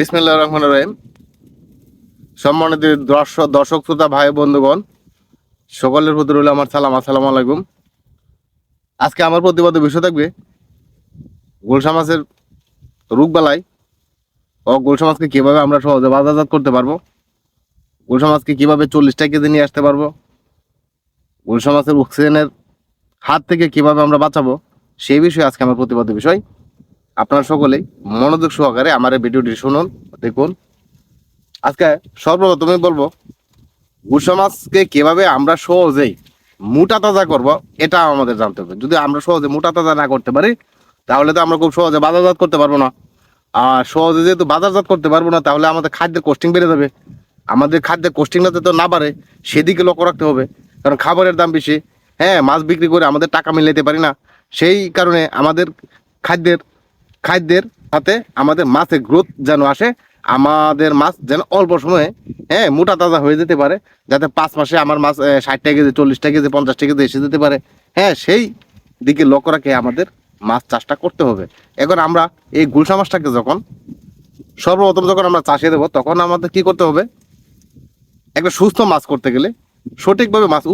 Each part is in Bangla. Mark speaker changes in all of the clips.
Speaker 1: বিসমিল্লাহ রহমান রহিম। সম্মানিত দর্শক দর্শক, শ্রোতা, ভাই, বন্ধুগণ, সকলের প্রতি রইল আমার সালাম। আসসালামু আলাইকুম। আজকে আমার প্রতিবাদ বিষয় থাকবে গোলসা মাছের রোগবালাই। ও গোলসা মাছকে কীভাবে আমরা সহজে বাজারজাত করতে পারব? গোলসা মাছকে কীভাবে চল্লিশটা কেজি নিয়ে আসতে পারব? গোলসা মাছের অক্সিজেনের হাত থেকে কীভাবে আমরা বাঁচাবো? সেই বিষয়ে আজকে আমার প্রতিবাদ বিষয়। আপনারা সকলেই মনোযোগ সহকারে আমার এই ভিডিওটি শুনুন, দেখুন। আজকে সর্বপ্রথমে বলব গুসা মাছকে কীভাবে আমরা সহজেই মোটা তাজা করব এটা আমাদের জানতে হবে। যদি আমরা সহজে মোটা তাজা না করতে পারি, তাহলে তো আমরা খুব সহজে বাজারজাত করতে পারব না। আর সহজে যেহেতু বাজারজাত করতে পারব না, তাহলে আমাদের খাদ্যের কোস্টিং বেড়ে যাবে। আমাদের খাদ্যের কোস্টিং যাতে তো না বাড়ে, সেদিকে লক্ষ্য রাখতে হবে। কারণ খাবারের দাম বেশি। হ্যাঁ মাছ বিক্রি করে আমাদের টাকা মিলাতে পারি না। সেই কারণে আমাদের খাদ্যের খাদ্যের সাথে আমাদের মাছের গ্রোথ যেন আসে, আমাদের মাছ যেন অল্প সময়ে হ্যাঁ মোটা তাজা হয়ে যেতে পারে, যাতে পাঁচ মাসে আমার মাছ ষাটটা কেজি, চল্লিশটা কেজি, পঞ্চাশটা কেজি এসে যেতে পারে। হ্যাঁ সেই দিকে লক্ষ্য রাখে আমাদের মাছ চাষটা করতে হবে। এখন আমরা এই গুলশা মাছটাকে যখন, সর্বপ্রথম যখন আমরা চাষে দেবো, তখন আমাদের কি করতে হবে? একটা সুস্থ মাছ করতে গেলে, সঠিকভাবে মাছ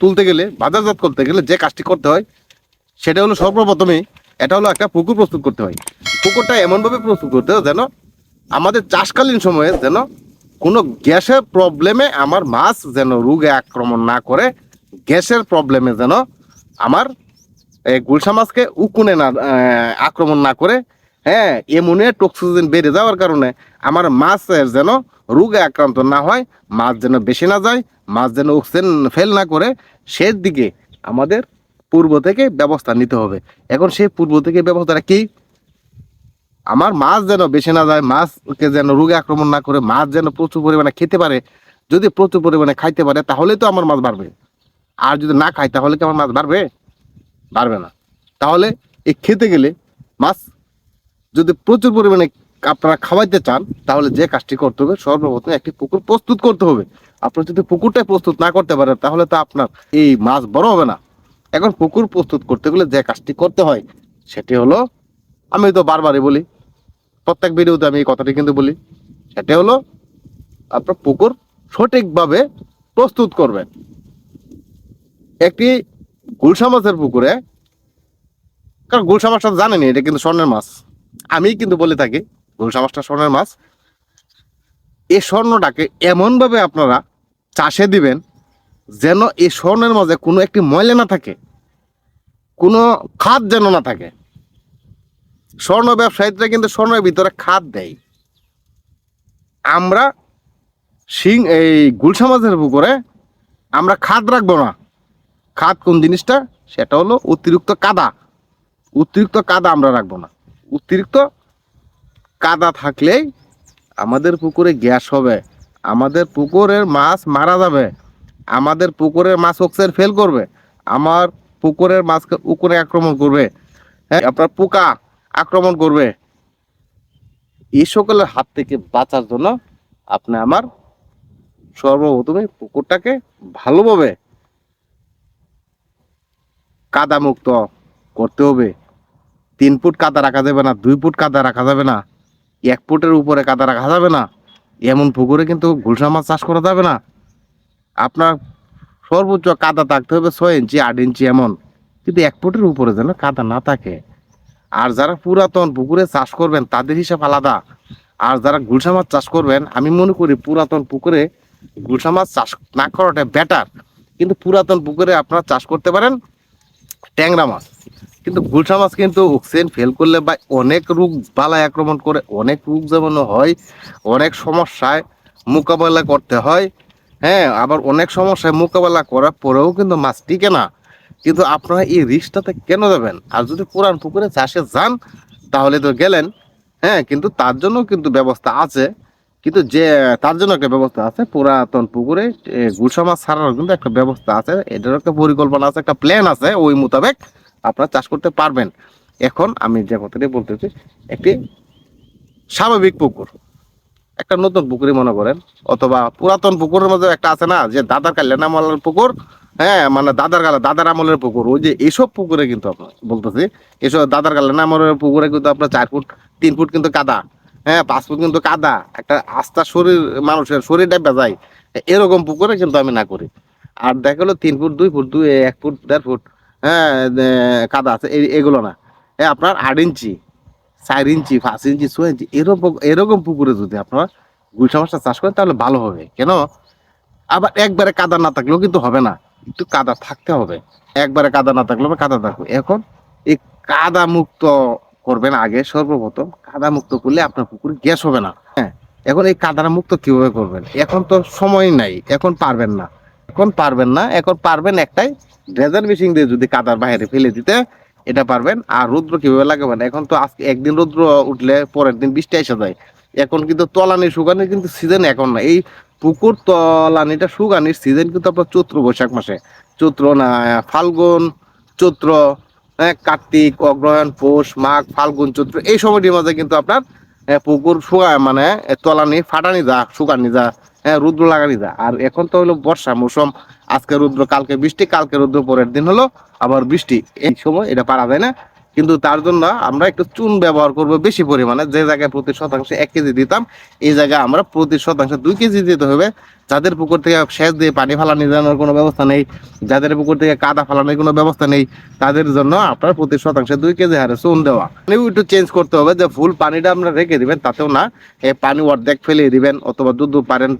Speaker 1: তুলতে গেলে, বাজারজাত করতে গেলে যে কাজটি করতে হয়, সেটা হলো সর্বপ্রথমেই এটা হলো একটা পুকুর প্রস্তুত করতে হয়। পুকুরটা এমনভাবে প্রস্তুত করতে হয় যেন আমাদের চাষকালীন সময়ে যেন কোনো গ্যাসের প্রবলেমে আমার মাছ যেন রোগে আক্রমণ না করে, গ্যাসের প্রবলেমে যেন আমার এই গুলশা মাছকে উকুনে না আক্রমণ না করে হ্যাঁ এমনে টক্সিজেন বেড়ে যাওয়ার কারণে আমার মাছের যেন রোগে আক্রান্ত না হয়, মাছ যেন বেশি না যায়, মাছ যেন অক্সিজেন ফেল না করে সেই দিকে আমাদের পূর্ব থেকে ব্যবস্থা নিতে হবে। এখন সেই পূর্ব থেকে ব্যবস্থাটা কি? আমার মাছ যেন বেশি না যায়, মাছকে যেন রোগে আক্রমণ না করে, মাছ যেন প্রচুর পরিমাণে খেতে পারে, যদি প্রচুর পরিমাণে খাইতে পারে, তাহলে তো আমার মাছ বাড়বে। আর যদি না খাই তাহলে কি আমার মাছ বাড়বে? বাড়বে না। তাহলে এই খেতে গেলে মাছ যদি প্রচুর পরিমাণে আপনারা খাওয়াইতে চান, তাহলে যে কাজটি করতে হবে, সর্বপ্রথম একটি পুকুর প্রস্তুত করতে হবে। আপনার যদি পুকুরটাই প্রস্তুত না করতে পারেন, তাহলে তো আপনার এই মাছ বড় হবে না। এখন পুকুর প্রস্তুত করতে গেলে যে কাজটি করতে হয়, সেটি হলো, আমি তো বারবারই বলি, প্রত্যেক ভিডিওতে আমি এই কথাটি কিন্তু বলি, সেটা হলো, আপনার পুকুর সঠিকভাবে প্রস্তুত করবেন। একটি গুলশা মাছের পুকুরে, কারণ গুলশা মাছটা জানেনি এটা কিন্তু স্বর্ণের মাছ। আমি কিন্তু বলে থাকি, গুলশা মাছটা স্বর্ণের মাছ। এই স্বর্ণটাকে এমনভাবে আপনারা চাষে দিবেন যেন এই স্বর্ণের মাঝে কোনো একটি ময়লা না থাকে, কোনো খাদ যেন না থাকে। স্বর্ণ ব্যবসায়ীরা কিন্তু স্বর্ণের ভিতরে খাদ দেয়। আমরা শিং এই গুলশা মাছের পুকুরে আমরা খাদ রাখব না। খাদ কোন জিনিসটা? সেটা হলো অতিরিক্ত কাদা। অতিরিক্ত কাদা আমরা রাখব না। অতিরিক্ত কাদা থাকলেই আমাদের পুকুরে গ্যাস হবে। আমাদের পুকুরের মাছ মারা যাবে। আমাদের পুকুরের মাছ অক্সিজেন ফেল করবে। আমার পুকুরের মাছকে উকুরে আক্রমণ করবে। হ্যাঁ আপনার পোকা আক্রমণ করবে। এই সকলের হাত থেকে বাঁচার জন্য আপনি আমার সর্বপ্রথমে পুকুরটাকে ভালোভাবে কাদা মুক্ত করতে হবে। তিন ফুট কাদা রাখা যাবে না, দুই ফুট কাদা রাখা যাবে না, এক ফুটের উপরে কাদা রাখা যাবে না। এমন পুকুরে কিন্তু গুলশা মাছ চাষ করা যাবে না। আপনার সর্বোচ্চ কাদা থাকতে হবে ছয় ইঞ্চি, আট ইঞ্চি এমন। কিন্তু এক ফুটের উপরে যেন কাদা না থাকে। আর যারা পুরাতন পুকুরে চাষ করবেন, তাদের হিসাব আলাদা। আর যারা গুলশা মাছ চাষ করবেন, আমি মনে করি পুরাতন পুকুরে গুলশা মাছ চাষ না করাটা বেটার কিন্তু পুরাতন পুকুরে আপনারা চাষ করতে পারেন ট্যাংরা মাছ। কিন্তু গুলশা মাছ কিন্তু অক্সিজেন ফেল করলে বা অনেক রোগ বালায় আক্রমণ করে অনেক রোগ যেমন হয়, অনেক সমস্যায় মোকাবেলা করতে হয়। হ্যাঁ আবার অনেক সমস্যায় মোকাবেলা করার পরেও কিন্তু মাছ টিকে না। কিন্তু আপনারা এই রিস্কটাতে কেন যাবেন? আর যদি পুরান পুকুরে চাষে যান, তাহলে তো গেলেন। হ্যাঁ কিন্তু তার জন্য কিন্তু ব্যবস্থা আছে। কিন্তু যে, তার জন্য একটা ব্যবস্থা আছে। পুরাতন পুকুরে গুলশা মাছ ছাড়ারও কিন্তু একটা ব্যবস্থা আছে। এটার একটা পরিকল্পনা আছে, একটা প্ল্যান আছে ওই মোতাবেক আপনারা চাষ করতে পারবেন। এখন আমি যে কথাটি বলতেছি, একটি স্বাভাবিক পুকুর। একটা নতুন পুকুরই মনে করেন, অথবা পুরাতন পুকুরের মধ্যে একটা আছে না, যে দাদার কাল্যাণ আমলের পুকুর হ্যাঁ মানে দাদার কালে, দাদার আমলের পুকুর, ওই যে এইসব পুকুরে কিন্তু আপনার বলতেছি এইসব দাদার কাল্যাণ আমলের পুকুরে কিন্তু আপনার চার ফুট, তিন ফুট কিন্তু কাদা হ্যাঁ পাঁচ ফুট কিন্তু কাদা, একটা আস্থা শরীর মানুষের শরীরটা বেজায় এরকম পুকুরে কিন্তু আমি না করি। আর দেখা গেলো তিন ফুট, দুই ফুট, দুই, এক ফুট, দেড় ফুট হ্যাঁ কাদা আছে এগুলো না। হ্যাঁ আপনার আট ইঞ্চি চার ইঞ্চি, পাঁচ ইঞ্চি, ছয় ইঞ্চি, এরকম এরকম পুকুরে যদি আপনারা গুলশা মাছটা চাষ করেন, তাহলে ভালো হবে। কেন? আবার একবারে কাদা না থাকলেও কিন্তু হবে না। একটু কাদা থাকতে হবে। একবারে কাদা না থাকলেও কাদা থাকবে। এখন এই কাদা মুক্ত করবেন আগে সর্বপ্রথম। কাদা মুক্ত করলে আপনার পুকুরে গ্যাস হবে না। হ্যাঁ এখন এই কাদাটা মুক্ত কীভাবে করবেন? এখন তো সময় নাই, এখন পারবেন না। এখন পারবেন না, এখন পারবেন একটাই ড্রেজার মেশিন দিয়ে যদি কাদার বাইরে ফেলে দিতে এটা পারবেন। আর রৌদ্র কীভাবে লাগাবেন? এখন তো আজকে একদিন রৌদ্র উঠলে পরের দিন বৃষ্টি এসে যায়। এখন কিন্তু তলানি শুকানির কিন্তু সিজন এখন না। এই পুকুর তলানিটা শুকানির সিজন কিন্তু আপনার চৈত্র বৈশাখ মাসে। চৈত্র না ফাল্গুন চৈত্র হ্যাঁ, কার্তিক অগ্রহায়ণ পৌষ মাঘ ফাল্গুন চৈত্র এই সময়টির মাঝে কিন্তু আপনার পুকুর শুকায় মানে তলানি ফাটানি যা শুকানি যা হ্যাঁ রুদ্র লাগানি যা। আর এখন তো হলো বর্ষা মৌসুম। আজকে রুদ্র, কালকে বৃষ্টি, কালকে রুদ্র, পরের দিন হলো আবার বৃষ্টি। এই সময় এটা পারা যায় না। কিন্তু তার জন্য আমরা একটু চুন ব্যবহার করব বেশি পরিমাণে। যে জায়গায় প্রতি শতাংশে এক কেজি দিতাম, এই জায়গায় আমরা প্রতি শতাংশে দুই কেজি দিতে হবে। যাদের পুকুর থেকে সেচ দিয়ে পানি ফালানি জানার কোনো ব্যবস্থা নেই, যাদের পুকুর থেকে কাদা ফালানোর কোনো ব্যবস্থা নেই, তাদের জন্য আপনার প্রতি শতাংশে দুই কেজি হারে চুন দেওয়া। পানিও একটু চেঞ্জ করতে হবে যে ফুল পানিটা আপনারা রেখে দিবেন, তাতেও না এই পানি অর্ধেক ফেলিয়ে দিবেন, অথবা দুধ পারেন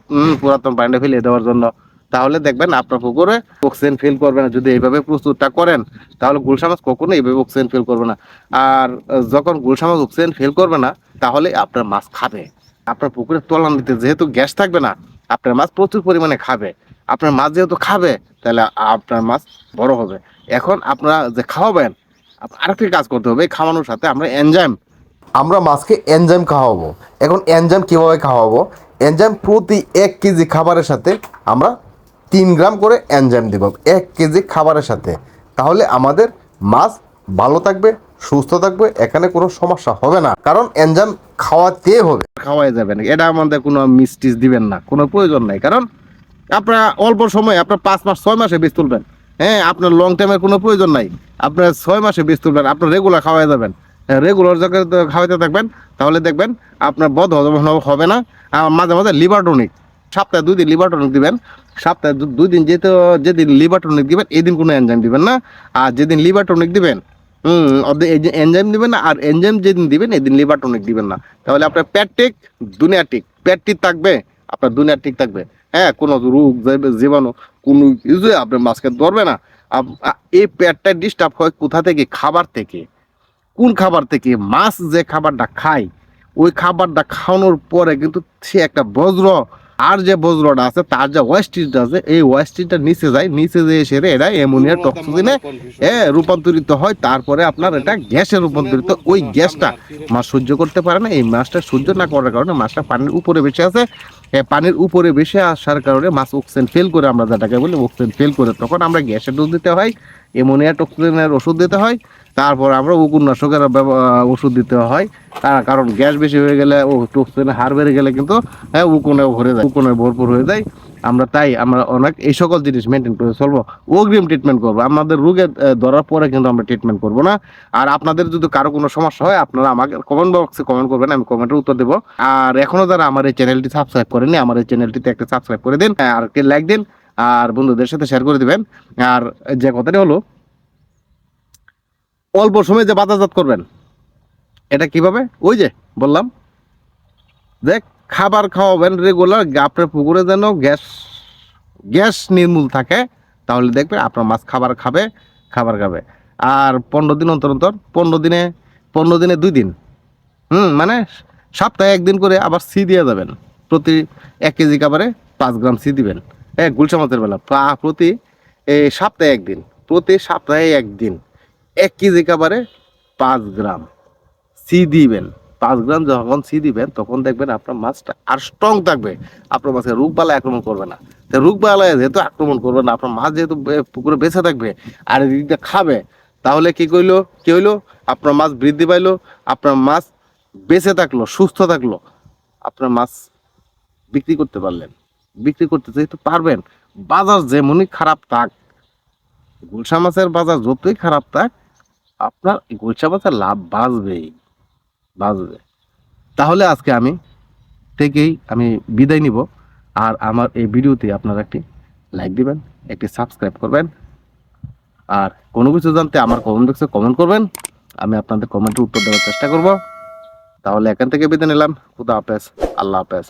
Speaker 1: পুরাতন পানিটা ফেলিয়ে দেওয়ার জন্য। তাহলে দেখবেন আপনার পুকুরে অক্সিজেন ফিল করবে না। যদি এইভাবে প্রস্তুতটা করেন, তাহলে গুলশা মাছ কখনো এইভাবে অক্সিজেন ফিল করবে না। আর যখন গুলশা মাছ অক্সিজেন ফিল করবে না, তাহলে আপনার মাছ খাবে। আপনার পুকুরে তলান দিতে যেহেতু গ্যাস থাকবে না, আপনার মাছ প্রচুর পরিমাণে খাবে। আপনার মাছ যেহেতু খাবে, তাহলে আপনার মাছ বড় হবে। এখন আপনারা যে খাওয়াবেন আরেকটি কাজ করতে হবে। এই খাওয়ানোর সাথে আমরা এনজাইম
Speaker 2: আমরা মাছকে এনজাইম খাওয়াবো। এখন এনজাইম কীভাবে খাওয়াবো? এনজাইম প্রতি এক কেজি খাবারের সাথে আমরা তিন গ্রাম করে এনজাইম দেব, এক কেজি খাবারের সাথে। তাহলে আমাদের মাছ ভালো থাকবে, সুস্থ থাকবে, এখানে কোনো সমস্যা হবে না। কারণ এনজাইম খাওয়াতে হবে।
Speaker 1: খাওয়াই যাবে না। এটা আমাদের কোনো মিস্টিস দিবেন না, কোনো প্রয়োজন নাই। কারণ আপনার অল্প সময়, আপনার পাঁচ মাস, ছয় মাসে বীজ তুলবেন। হ্যাঁ আপনার লং টাইমের কোনো প্রয়োজন নাই। আপনার ছয় মাসে বীজ তুলবেন, আপনার রেগুলার খাওয়াই যাবেন। রেগুলার জায়গায় তো খাওয়াইতে থাকবেন, তাহলে দেখবেন আপনার বদ হজম হবে- হবে না। আর মাঝে মাঝে লিভার টনিক সপ্তাহে দুই দিন লিভার টনিক দিবেন। সপ্তাহে দুই দিন যেহেতু যেদিন লিভার টনিক দিবেন এই দিন কোনো এনজাইম দিবেন না। আর যেদিন লিভার টনিক দিবেন, হুম এনজাইম দিবেন না, আর এনজাইম যেদিন দিবেন, এদিন লিভার টনিক দিবেন না। তাহলে আপনার পেট ঠিক দুনিয়া ঠিক পেট ঠিক থাকবে, আপনার দুনিয়া ঠিক থাকবে। হ্যাঁ কোনো রোগ জীবাণু, কোনো কিছু আপনার মাছকে ধরবে না। এই পেটটা ডিস্টার্ব হয় কোথা থেকে? খাবার থেকে। কোন খাবার থেকে? মাছ যে খাবারটা খায়, ওই খাবারটা খাওয়ানোর পরে কিন্তু সে একটা বজ্র আর যে বজ্রটা আছে তার যে ওয়েস্টিজটা আছে এই ওয়েস্টিজটা নিচে যায় নিচে যেয়ে সেরে এটা অ্যামোনিয়া টক্সিজেনে এ রূপান্তরিত হয়। তারপরে আপনার এটা গ্যাসে রূপান্তরিত। ওই গ্যাসটা মাছ সহ্য করতে পারে না। এই মাছটা সহ্য না করার কারণে মাছটা পানির উপরে বেশি আছে পানির উপরে বেশি আসার কারণে মাছ অক্সিজেন ফেল করে আমরা যেটাকে বলি অক্সিজেন ফেল করে। তখন আমরা গ্যাসের ডোজ দিতে হয় অ্যামোনিয়া টক্সিজেনের ওষুধ দিতে হয়। তারপর আমরা উকুন্নাশকের ওষুধ দিতে হয়। তার কারণ গ্যাস বেশি হয়ে গেলে ও টক্সিজেনের হার বেড়ে গেলে কিন্তু হ্যাঁ উকুনে ভরে যায়, উকুনে ভরপুর হয়ে যায়। আমরা তাই, আমরা অনেক এই সকল জিনিস মেনটেন করে চলবো। অগ্রিম ট্রিটমেন্ট করব। আমাদের রোগে ধরার পরে কিন্তু আমরা ট্রিটমেন্ট করব না। আর আপনাদের যদি কারও কোনো সমস্যা হয়, আপনারা আমাকে কমেন্ট বক্সে কমেন্ট করবেন, আমি কমেন্টের উত্তর দেবো। আর এখনও যারা আমার এই চ্যানেলটি সাবস্ক্রাইব করেনি আমার এই চ্যানেলটিতে একটা সাবস্ক্রাইব করে দিন, আর লাইক দিন, আর বন্ধুদের সাথে শেয়ার করে দিবেন। আর যে কথাটি হলো অল্প সময়ে যে বাজারজাত করবেন, এটা কীভাবে? ওই যে, বললাম। যে খাবার খাওয়াবেন রেগুলার আপনার পুকুরে যেন গ্যাস গ্যাস নির্মূল থাকে, তাহলে দেখবে আপনার মাছ খাবার খাবে খাবার খাবে। আর পনেরো দিন অন্তর অন্তর, পনেরো দিনে পনেরো দিনে দুই দিন। হুম মানে সপ্তাহে একদিন করে আবার সি দিয়ে যাবেন। প্রতি এক কেজি খাবারে পাঁচ গ্রাম সি দিবেন। হ্যাঁ গুলশা মাছের বেলা, প্রা- প্রতি সপ্তাহে একদিন, প্রতি সপ্তাহে একদিন। এক কেজি খাবারে পাঁচ গ্রাম। সি দিবেন। পাঁচ গ্রাম যখন সি দিবেন, তখন দেখবেন আপনার মাছটা আর স্ট্রং থাকবে। আপনার মাছকে রোগবালা আক্রমণ করবে না। তো রোগবালায় যেহেতু আক্রমণ করবে না, আপনার মাছ যেহেতু পুকুরে বেঁচে থাকবে আর এদিকটা খাবে, তাহলে কি কইলো? কি হইল? আপনার মাছ বৃদ্ধি পাইলো, আপনার মাছ বেঁচে থাকল, সুস্থ থাকল, আপনার মাছ বিক্রি করতে পারলেন। বিক্রি করতে যেহেতু পারবেন, বাজার যেমনই খারাপ থাক, গুলশা মাছের বাজার যতই খারাপ থাক আপনার গুলশা মাছের লাভ বাঁচবেই, বাঁচবে। তাহলে আজকে আমি থেকেই আমি বিদায় নিব। আর আমার এই ভিডিওতে আপনারা একটি লাইক দিবেন, একটি সাবস্ক্রাইব করবেন। আর কোনো কিছু জানতে আমার কমেন্ট বক্সে কমেন্ট করবেন। আমি আপনাদের কমেন্টের উত্তর দেওয়ার চেষ্টা করব। তাহলে এখান থেকে বিদায় নিলাম। খুদা হাফেজ, আল্লাহ হাফেজ।